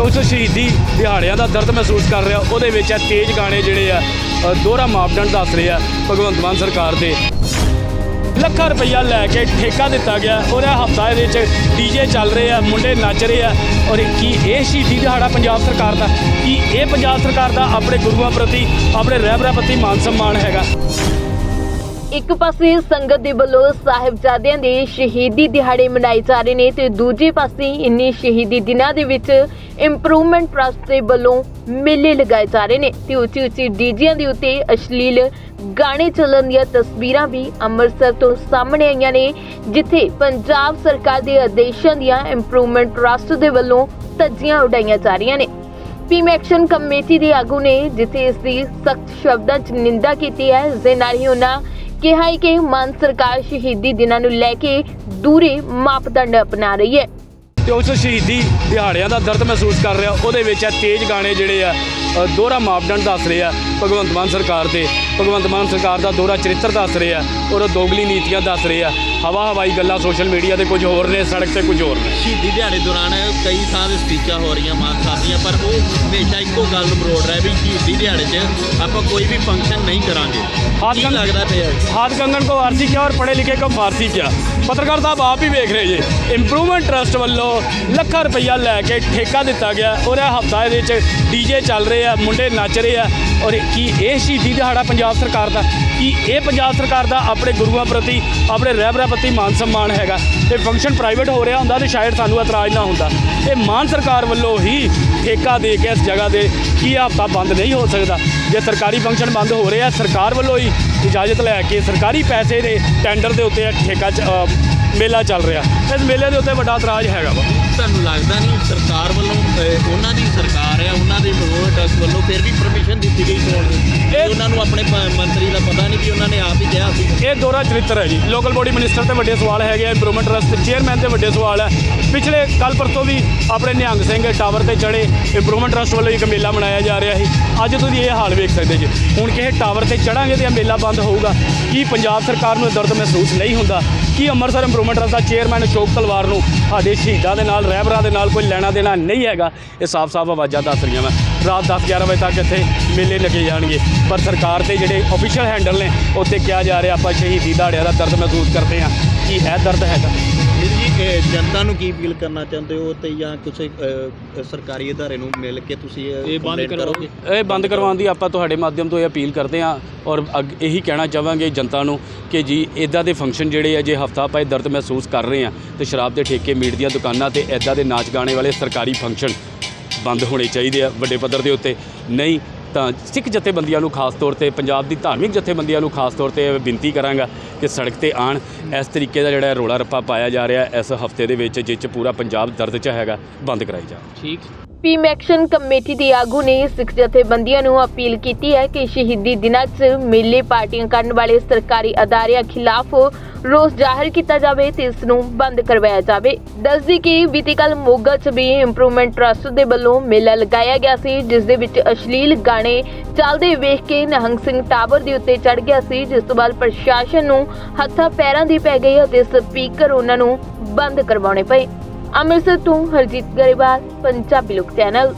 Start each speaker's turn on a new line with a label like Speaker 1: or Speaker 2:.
Speaker 1: ਤੇ ਉਸ ਸ਼ਹੀਦੀ ਦਿਹਾੜਿਆਂ ਦਾ ਦਰਦ ਮਹਿਸੂਸ ਕਰ ਰਿਹਾ, ਉਹਦੇ ਵਿੱਚ ਇਹ ਤੇਜ਼ ਗਾਣੇ ਜਿਹੜੇ ਆ ਦੋਹਰਾ ਮਾਪਦੰਡ ਦੱਸ ਰਹੇ ਆ ਭਗਵੰਤ ਮਾਨ ਸਰਕਾਰ ਦੇ। ਲੱਖਾਂ ਰੁਪਈਆ ਲੈ ਕੇ ਠੇਕਾ ਦਿੱਤਾ ਗਿਆ ਔਰ ਇਹ ਹਫਤਾ ਇਹਦੇ ਵਿੱਚ ਡੀਜੇ ਚੱਲ ਰਹੇ ਆ, ਮੁੰਡੇ ਨੱਚ ਰਹੇ ਆ। ਔਰ ਕੀ ਇਹ ਸ਼ਹੀਦੀ ਦਿਹਾੜਾ ਪੰਜਾਬ ਸਰਕਾਰ ਦਾ? ਕੀ ਇਹ ਪੰਜਾਬ ਸਰਕਾਰ ਦਾ ਆਪਣੇ ਗੁਰੂਆਂ ਪ੍ਰਤੀ, ਆਪਣੇ ਰਹਿਬਰਾਂ ਪ੍ਰਤੀ ਮਾਨ ਸਨਮਾਨ ਹੈਗਾ?
Speaker 2: ਇੱਕ ਪਾਸੇ ਸੰਗਤ ਦੇ ਵੱਲੋਂ ਸਾਹਿਬਜ਼ਾਦਿਆਂ ਦੇ ਸ਼ਹੀਦੀ ਦਿਹਾੜੇ ਮਨਾਏ ਜਾ ਰਹੇ ਨੇ ਤੇ ਦੂਜੇ ਪਾਸੇ ਇੰਨੇ ਸ਼ਹੀਦੀ ਦਿਨਾਂ ਦੇ ਵਿੱਚ ਇੰਪਰੂਵਮੈਂਟ ਟਰਸਟ ਦੇ ਵੱਲੋਂ ਮੇਲੇ ਲਗਾਏ ਜਾ ਰਹੇ ਨੇ ਤੇ ਉੱਚੀ ਉੱਚੀ ਡੀਜਿਆਂ ਦੇ ਉੱਤੇ ਅਸ਼ਲੀਲ ਗਾਣੇ ਚੱਲਣ ਦੀਆਂ ਤਸਵੀਰਾਂ ਵੀ ਅੰਮ੍ਰਿਤਸਰ ਤੋਂ ਸਾਹਮਣੇ ਆਈਆਂ ਨੇ, ਜਿੱਥੇ ਪੰਜਾਬ ਸਰਕਾਰ ਦੇ ਆਦੇਸ਼ਾਂ ਦੀਆਂ ਇੰਪਰੂਵਮੈਂਟ ਟਰਸਟ ਦੇ ਵੱਲੋਂ ਧੱਜੀਆਂ ਉਡਾਈਆਂ ਜਾ ਰਹੀਆਂ ਨੇ। ਭੀਮ ਐਕਸ਼ਨ ਕਮੇਟੀ ਦੇ ਆਗੂ ਨੇ ਜਿੱਥੇ ਇਸ ਦੀ ਸਖਤ ਸ਼ਬਦਾਂ 'ਚ ਨਿੰਦਾ ਕੀਤੀ ਹੈ, ਇਸ ਨਾਲ ਹੀ ਉਹਨਾਂ ਕਿਹਾ ਹੈ ਕਿ ਮਾਨ ਸਰਕਾਰ ਸ਼ਹੀਦੀ ਦਿਨਾਂ ਨੂੰ ਲੈ ਕੇ ਦੂਰੇ ਮਾਪਦੰਡ ਅਪਣਾ ਰਹੀ ਹੈ।
Speaker 1: ਤੇ ਉਸ ਸ਼ਹੀਦੀ ਦਿਹਾੜਿਆਂ ਦਾ ਦਰਦ ਮਹਿਸੂਸ ਕਰ ਰਿਹਾ। ਉਹਦੇ ਵਿੱਚ ਇਹ ਤੇਜ਼ ਗਾਣੇ ਜਿਹੜੇ ਆ ਦੋਹਰਾ ਮਾਪਦੰਡ ਦੱਸ ਰਹੇ ਆ। ਭਗਵੰਤ ਮਾਨ ਸਰਕਾਰ ਤੇ। ਭਗਵੰਤ ਮਾਨ ਸਰਕਾਰ ਦਾ ਦੋਹਰਾ ਚਰਿੱਤਰ ਦੱਸ ਰਹੇ ਆ ਔਰ ਦੋਗਲੀ ਨੀਤੀਆਂ ਦੱਸ ਰਹੇ ਆ ਹਵਾ ਹਵਾਈ ਗੱਲਾਂ ਸੋਸ਼ਲ ਮੀਡੀਆ ਤੇ ਕੁਝ ਹੋਰ ਨੇ ਸੜਕ ਤੇ ਕੁਝ ਹੋਰ ਨੇ।
Speaker 3: ਸ਼ਹੀਦੀ ਦਿਹਾੜੇ ਦੌਰਾਨ ਕਈ ਥਾਂ ਤੇ ਸਪੀਚਾਂ ਹੋ ਰਹੀਆਂ ਮਾਨ ਸਾਹਿਬ ਦੀਆਂ ਪਰ ਉਹ ਹਮੇਸ਼ਾ ਇੱਕੋ ਗੱਲ ਮਰੋੜ ਰਿਹਾ ਵੀ ਸ਼ਹੀਦੀ ਦਿਹਾੜੇ 'ਚ ਆਪਾਂ ਕੋਈ ਵੀ ਫੰਕਸ਼ਨ ਨਹੀਂ ਕਰਾਂਗੇ। ਹਾਥ
Speaker 1: ਕੰਨ
Speaker 3: ਲੱਗਦਾ ਪਿਆ
Speaker 1: ਹਾਥ ਕੰਗਣ ਕੋ ਆਰਸੀ ਕਿਆ ਔਰ ਪੜ੍ਹੇ ਲਿਖੇ ਕੋ ਫਾਰਸੀ ਕਿਆ? ਪੱਤਰਕਾਰ ਸਾਹਿਬ ਆਪ ਹੀ ਵੇਖ ਰਹੇ ਜੇ। ਇੰਪਰੂਵਮੈਂਟ ਟਰਸਟ ਵੱਲੋਂ ਲੱਖਾਂ ਰੁਪਈਆ ਲੈ ਕੇ ਠੇਕਾ ਦਿੱਤਾ ਗਿਆ ਔਰ ਇਹ ਹਫਤਾ ਦੇ ਵਿੱਚ ਡੀਜੇ ਚੱਲ ਰਹੇ ਆ ਮੁੰਡੇ ਨੱਚ ਰਹੇ ਆ ਔਰ ਕਿ ਇਹ ਸ਼ਹੀਦੀ ਦਿਹਾੜਾ ਪੰਜਾਬ ਸਰਕਾਰ ਦਾ, ਕਿ ਇਹ ਪੰਜਾਬ ਸਰਕਾਰ ਦਾ ਆਪਣੇ ਗੁਰੂਆਂ ਪ੍ਰਤੀ, ਆਪਣੇ ਰਹਿਬਰਾਂ ਪ੍ਰਤੀ ਮਾਨ ਸਨਮਾਨ ਹੈਗਾ। ਇਹ ਫੰਕਸ਼ਨ ਪ੍ਰਾਈਵੇਟ ਹੋ ਰਿਹਾ ਹੁੰਦਾ ਤੇ ਸ਼ਾਇਦ ਸਾਨੂੰ ਇਤਰਾਜ਼ ਨਾ ਹੁੰਦਾ। ਇਹ ਮਾਨ ਸਰਕਾਰ ਵੱਲੋਂ ਹੀ ਠੇਕਾ ਦੇ ਕੇ ਇਸ ਜਗ੍ਹਾ ਦੇ ਕੀ ਹਫਤਾ ਬੰਦ ਨਹੀਂ ਹੋ ਸਕਦਾ। ਜੇ ਸਰਕਾਰੀ ਫੰਕਸ਼ਨ ਬੰਦ ਹੋ ਰਿਹਾ ਸਰਕਾਰ ਵੱਲੋਂ ਹੀ ਇਜਾਜ਼ਤ ਲੈ ਕੇ ਸਰਕਾਰੀ ਪੈਸੇ ਦੇ ਟੈਂਡਰ ਦੇ ਉੱਤੇ ਠੇਕਾ ਚ- ਮੇਲਾ ਚੱਲ ਰਿਹਾ। ਇਸ ਮੇਲੇ ਦੇ ਉੱਤੇ ਵੱਡਾ ਇਤਰਾਜ਼ ਹੈਗਾ ਵਾ।
Speaker 3: ਤੁਹਾਨੂੰ ਲੱਗਦਾ ਨਹੀਂ ਸਰਕਾਰ ਵੱਲੋਂ ਉਹਨਾਂ ਦੀ ਸਰਕਾਰ ਹੈ, ਉਹਨਾਂ ਦੇ ਦਿੱਤੀ ਗਈ ਚੋਣ
Speaker 1: ਇਹ-
Speaker 3: ਉਹਨਾਂ ਨੂੰ ਆਪਣੇ ਪ- ਮੰਤਰੀ ਦਾ ਪਤਾ ਨਹੀਂ ਵੀ ਉਹਨਾਂ ਨੇ ਆਪ ਹੀ ਕਿਹਾ ਸੀ।
Speaker 1: ਇਹ ਦੋਹਰਾ ਚਰਿੱਤਰ ਹੈ ਜੀ। ਲੋਕਲ ਬੋਡੀ ਮਿਨਿਸਟਰ ਤੇ ਵੱਡੇ ਸਵਾਲ ਹੈਗੇ ਆ ਇੰਪਰੂਵਮੈਂਟ ਟਰਸਟ ਦੇ ਚੇਅਰਮੈਨ ਤੇ ਵੱਡੇ ਸਵਾਲ ਹੈ। ਪਿਛਲੇ ਕੱਲ ਪਰਸੋਂ ਵੀ ਆਪਣੇ ਨਿਹੰਗ ਸਿੰਘ ਟਾਵਰ ਤੇ ਚੜੇ ਇੰਪਰੂਵਮੈਂਟ ਟਰਸਟ ਵੱਲੋਂ ਇੱਕ ਮੇਲਾ ਮਨਾਇਆ ਜਾ ਰਿਹਾ ਸੀ। ਅੱਜ ਤੁਸੀਂ ਇਹ ਹਾਲ ਵੇਖ ਸਕਦੇ ਜੀ। ਹੁਣ ਕਿਸੇ ਟਾਵਰ ਤੇ ਚੜਾਂਗੇ ਤੇ ਇਹ ਮੇਲਾ ਬੰਦ ਹੋਊਗਾ। ਕੀ ਪੰਜਾਬ ਸਰਕਾਰ ਨੂੰ ਇਹ ਦਰਦ ਮਹਿਸੂਸ ਨਹੀਂ ਹੁੰਦਾ? ਕੀ ਅੰਮ੍ਰਿਤਸਰ ਇੰਪਰੂਵਮੈਂਟ ਟਰਸਟ ਦਾ ਚੇਅਰਮੈਨ ਅਸ਼ੋਕ ਤਲਵਾਰ ਨੂੰ ਸਾਡੇ ਸ਼ਹੀਦਾਂ ਦੇ ਨਾਲ, ਰਹਿਬਰਾਂ ਦੇ ਨਾਲ ਕੋਈ ਲੈਣਾ ਦੇਣਾ ਨਹੀਂ ਹੈਗਾ। ਇਹ ਸਾਫ਼-ਸਾਫ਼ ਆਵਾਜ਼ਾਂ ਦੱਸ ਰਹੀਆਂ ਵਾ। ਰਾਤ 10-11 ਵਜੇ ਤੱਕ ਇੱਥੇ ਮੇਲੇ ਲੱਗੇ ਜਾਣਗੇ। ਪਰ ਸਰਕਾਰ ਦੇ ਜਿਹੜੇ ਅਫੀਸ਼ੀਅਲ ਹੈਂਡਲ ਨੇ ਉੱਤੇ ਕਿਹਾ ਜਾ ਰਿਹਾ, ਆਪਾਂ ਸ਼ਹੀਦੀ ਦਾੜਿਆਂ ਦਾ ਦਰਦ ਮਹਿਸੂਸ ਕਰਦੇ ਹਾਂ। ਕੀ ਇਹ ਦਰਦ ਹੈਗਾ।
Speaker 3: ਵੀਰ ਜੀ ਇਹ ਜਨਤਾ ਨੂੰ ਕੀ ਅਪੀਲ ਕਰਨਾ ਚਾਹੁੰਦੇ ਹੋ ਤੇ ਜਾਂ ਕਿਸੇ ਅਹ, ਸਰਕਾਰੀ ਅਦਾਰੇ ਨੂੰ ਮਿਲ ਕੇ ਤੁਸੀਂ ਇਹ ਬੰਦ ਕਰੋਗੇ?
Speaker 1: ਇਹ ਬੰਦ ਕਰਵਾਉਣ ਦੀ ਆਪਾਂ ਤੁਹਾਡੇ ਮਾਧਿਅਮ ਤੋਂ ਇਹ ਅਪੀਲ ਕਰਦੇ ਹਾਂ ਔਰ ਅੱਗ- ਇਹੀ ਕਹਿਣਾ ਚਾਹਾਂਗੇ ਜਨਤਾ ਨੂੰ ਕਿ ਜੀ ਇਦਾਂ ਦੇ ਫੰਕਸ਼ਨ ਜਿਹੜੇ ਆ ਜੇ ਹਫਤਾ ਇਹ ਦਰਦ ਮਹਿਸੂਸ ਕਰ ਰਹੇ ਆ ਤੇ ਸ਼ਰਾਬ ਦੇ ਠੇਕੇ ਮੀਟ ਦੀਆਂ ਦੁਕਾਨਾਂ ਤੇ ਇਦਾਂ ਦੇ ਨਾਚ ਗਾਣੇ ਵਾਲੇ ਸਰਕਾਰੀ ਫੰਕਸ਼ਨ ਬੰਦ ਹੋਣੇ ਚਾਹੀਦੇ ਆ ਵੱਡੇ ਪੱਧਰ ਦੇ ਉੱਤੇ। ਨਹੀਂ ਤਾਂ ਸਿੱਖ ਜਥੇਬੰਦੀਆਂ ਨੂੰ ਖਾਸ ਤੌਰ ਤੇ, ਪੰਜਾਬ ਦੀ ਧਾਰਮਿਕ ਜਥੇਬੰਦੀਆਂ ਨੂੰ ਖਾਸ ਤੌਰ ਤੇ ਬੇਨਤੀ ਕਰਾਂਗਾ ਕਿ ਸੜਕ ਤੇ ਆਣ ਇਸ ਤਰੀਕੇ ਦਾ ਜਿਹੜਾ ਰੋਲਾ ਰੱਪਾ ਪਾਇਆ ਜਾ ਰਿਹਾ ਇਸ ਹਫ਼ਤੇ ਦੇ ਵਿੱਚ ਜਿਸ 'ਚ ਪੂਰਾ ਪੰਜਾਬ ਦਰਦ 'ਚ ਹੈਗਾ, ਬੰਦ ਕਰਾਈ ਜਾ
Speaker 3: ਠੀਕ।
Speaker 2: ਭੀਮ ਐਕਸ਼ਨ ਕਮੇਟੀ ਦੇ ਆਗੂ ਨੇ ਸਿੱਖ ਜਥੇਬੰਦੀਆਂ ਨੂੰ ਅਪੀਲ ਕੀਤੀ ਹੈ ਕਿ ਸ਼ਹੀਦੀ ਦਿਨਾਂ 'ਚ ਮੇਲੇ ਪਾਰਟੀਆਂ ਕਰਨ ਵਾਲੇ ਸਰਕਾਰੀ ਅਦਾਰਿਆਂ ਖਿਲਾਫ ਰੋਸ ਜ਼ਾਹਰ ਕੀਤਾ ਜਾਵੇ ਤੇ ਇਸ ਨੂੰ ਬੰਦ ਕਰਵਾਇਆ ਜਾਵੇ। ਦੱਸਦੀ ਕਿ ਬੀਤੀ ਕੱਲ ਮੋਗਾ 'ਚ ਵੀ ਇੰਪਰੂਵਮੈਂਟ ਟਰਸਟ ਦੇ ਵੱਲੋਂ ਮੇਲਾ ਲਗਾਇਆ ਗਿਆ ਸੀ, ਜਿਸ ਦੇ ਵਿੱਚ ਅਸ਼ਲੀਲ ਗਾਣੇ ਚੱਲਦੇ ਵੇਖ ਕੇ ਨਹੰਗ ਸਿੰਘ ਟਾਵਰ ਦੇ ਉੱਤੇ ਚੜ ਗਿਆ ਸੀ, ਜਿਸ ਤੋਂ ਬਾਅਦ ਪ੍ਰਸ਼ਾਸਨ ਨੂੰ ਹੱਥਾਂ ਪੈਰਾਂ ਦੀ ਪੈ ਗਈ ਅਤੇ ਸਪੀਕਰ ਉਹਨਾਂ ਨੂੰ ਬੰਦ ਕਰਵਾਉਣੇ ਪਏ। ਅੰਮ੍ਰਿਤਸਰ ਤੋਂ ਹਰਜੀਤ ਗਰੇਵਾਲ, ਪੰਜਾਬੀ ਲੋਕ ਚੈਨਲ।